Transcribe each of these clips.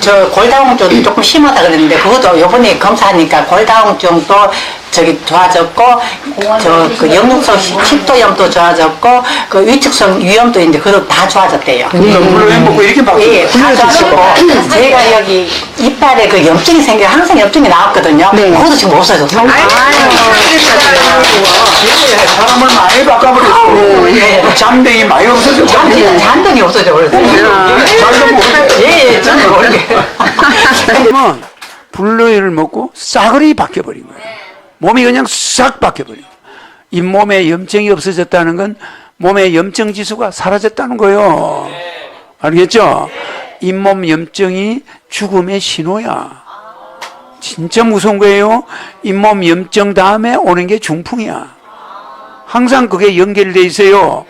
저 골다공증 조금 심하다 그랬는데 그것도 요번에 검사하니까 골다공증도 저기 좋아졌고 저그 역류성 식도염도 좋아졌고 그 위축성 위염도 이제 그것도 다 좋아졌대요. 그러니까 물을 먹고 이렇게 바뀌어. 예, 다 좋아졌고 제가 여기 이빨에 그 염증이 생겨 항상 염증이 나왔거든요. 그것도 지금 없어졌어요. 예, 사람을 많이 바꿔버렸고 예. 잠병이 많이 없어졌고 잔- 잔등이 없어져 버렸어요. 잘도 모르겠고 예, 예, 저는 모르게. 그러면 불로이를 먹고 싸그리 바뀌어버린 거예요. 몸이 그냥 싹 바뀌어버린 거예요. 잇몸에 염증이 없어졌다는 건 몸의 염증 지수가 사라졌다는 거예요. 알겠죠? 잇몸 염증이 죽음의 신호야. 진짜 무서운 거예요. 잇몸 염증 다음에 오는 게 중풍이야. 항상 그게 연결돼 있어요.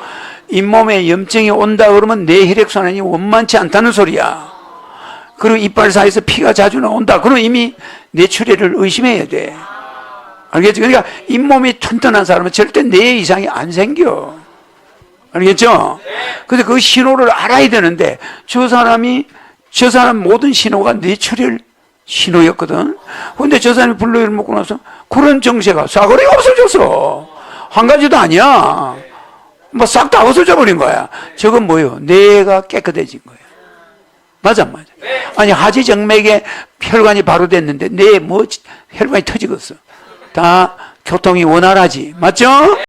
잇몸에 염증이 온다 그러면 내 혈액순환이 원만치 않다는 소리야. 그리고 이빨 사이에서 피가 자주 나온다. 그럼 이미 뇌출혈을 의심해야 돼. 알겠죠? 그러니까 잇몸이 튼튼한 사람은 절대 뇌 이상이 안 생겨. 알겠죠? 근데 그 신호를 알아야 되는데 저 사람이 저 사람 모든 신호가 뇌출혈 신호였거든. 근데 저 사람이 블루를 먹고 나서 그런 정세가 사거리가 없어졌어. 한 가지도 아니야. 뭐 싹 다 없어져 버린 거야. 저건 뭐요? 뇌가 깨끗해진 거야. 맞아, 안 맞아. 아니, 하지정맥에 혈관이 바로 됐는데, 뇌 뭐, 혈관이 터지겠어. 다 교통이 원활하지. 맞죠?